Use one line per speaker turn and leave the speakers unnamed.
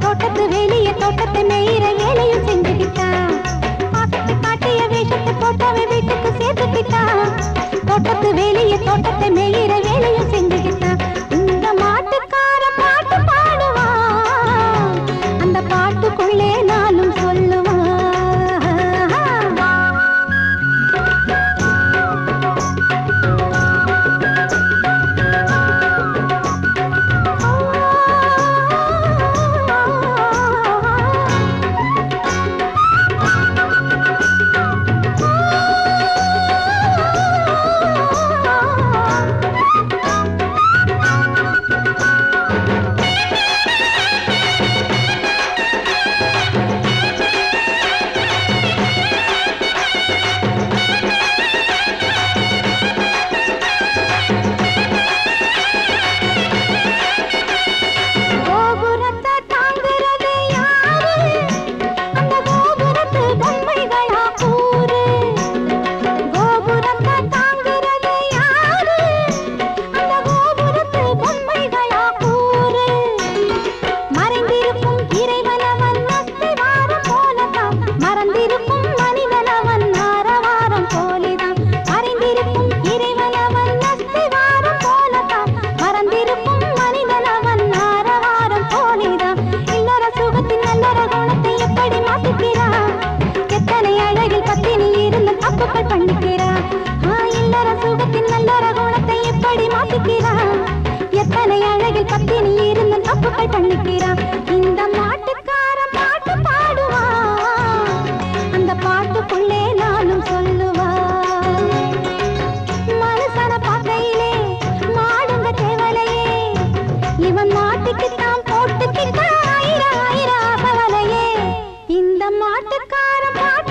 தோட்டத்து வெளிய தோட்டத்தை நெய்கிற வேலையும் செஞ்சுக்கிட்டான் பாட்டத்து காட்டிய வேஷத்தை போட்டாவே வீட்டுக்கு சேர்த்துக்கிட்டான் தோட்டத்து வெளிய தோட்டத்தை நெய்கிற காட்டிக்கிறான் எத்தனை அழகில் பத்தினி இருந்து தப்புகள் பண்ணிக்கிறான் இந்த மாட்டுக்கார பாட்டு பாடுவான் அந்த பாட்டுக்குள்ளே நானும் சொல்லுவான் மனுஷன பார்க்கையிலே மாடுங்க தேவலையே இவன் மாட்டுக்கு தான் போட்டுக்கிட்டான் ஆயிரம் ஆயிரம் அவலையே இந்த மாட்டுக்கார பாட்டு